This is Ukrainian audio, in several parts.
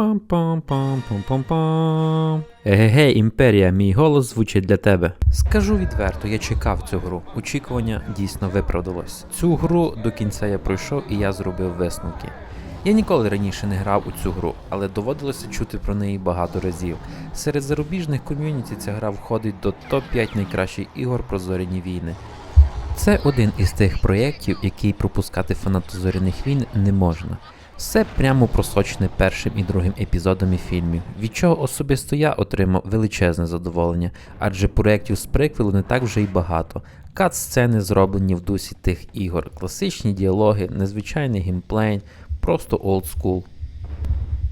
Пам-пам-пам-пам-пам-пам. Егегей, імперія, мій голос звучить для тебе. Скажу відверто, я чекав цю гру. Очікування дійсно виправдалось. Цю гру до кінця я пройшов і я зробив висновки. Я ніколи раніше не грав у цю гру, але доводилося чути про неї багато разів. Серед зарубіжних ком'юніті ця гра входить до топ-5 найкращих ігор про зоряні війни. Це один із тих проєктів, який пропускати фанату зоряних війн не можна. Все прямо просочене першим і другим епізодами фільмів, від чого особисто я отримав величезне задоволення, адже проєктів з приквелу не так вже й багато. Кат-сцени зроблені в дусі тих ігор, класичні діалоги, незвичайний геймплей, просто олдскул.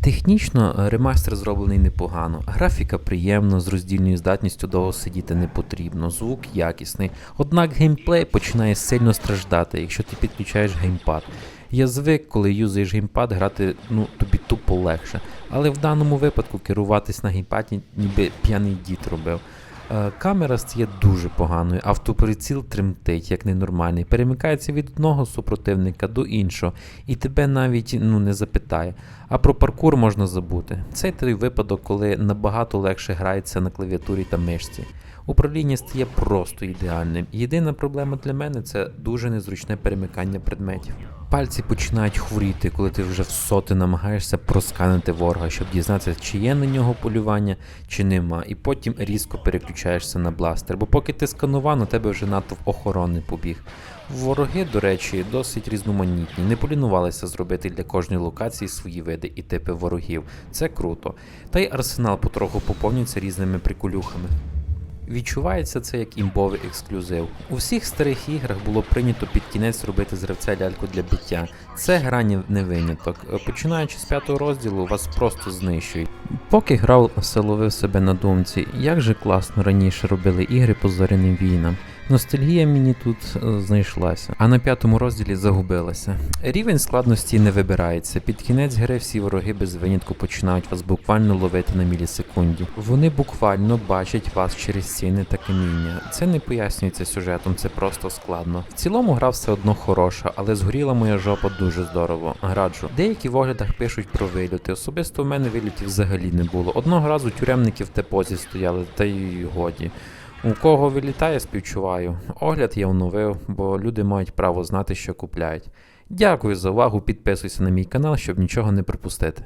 Технічно е, ремастер зроблений непогано, графіка приємна, з роздільною здатністю довго сидіти не потрібно, звук якісний. Однак геймплей починає сильно страждати, якщо ти підключаєш геймпад. Я звик, коли юзаєш геймпад, грати ну, тобі тупо легше. Але в даному випадку керуватись на геймпаді ніби п'яний дід робив. Е, Камера стає дуже поганою, автоприціл тремтить, як ненормальний, перемикається від одного супротивника до іншого, і тебе навіть ну, не запитає. А про паркур можна забути. Це той випадок, коли набагато легше грається на клавіатурі та мишці. Управління стає просто ідеальним. Єдина проблема для мене це дуже незручне перемикання предметів. Пальці починають хворіти, коли ти вже в соти намагаєшся просканити ворога, щоб дізнатися, чи є на нього полювання, чи нема, і потім різко переключаєшся на бластер. Бо поки ти сканував, на тебе вже натовп охорони побіг. Вороги, до речі, досить різноманітні, не полінувалися зробити для кожної локації свої види і типи ворогів. Це круто. Та й арсенал потроху поповнюється різними приколюхами. Відчувається це як імбовий ексклюзив. У всіх старих іграх було прийнято під кінець робити з ляльку для биття. Це гра не виняток. Починаючи з п'ятого розділу, вас просто знищують. Поки грав, все ловив себе на думці, як же класно раніше робили ігри по зоряним війнам. Ностальгія мені тут е, знайшлася, а на п'ятому розділі загубилася. Рівень складності не вибирається. Під кінець гри всі вороги без винятку починають вас буквально ловити на мілісекунді. Вони буквально бачать вас через стіни та каміння. Це не пояснюється сюжетом, це просто складно. В цілому гра все одно хороша, але згоріла моя жопа дуже здорово. Граджу. Деякі в оглядах пишуть про вильоти. Особисто в мене вильотів взагалі не було. Одного разу тюремники в тепозі стояли, та й годі. У кого вилітає, співчуваю. Огляд я оновив, бо люди мають право знати, що купляють. Дякую за увагу, підписуйся на мій канал, щоб нічого не пропустити.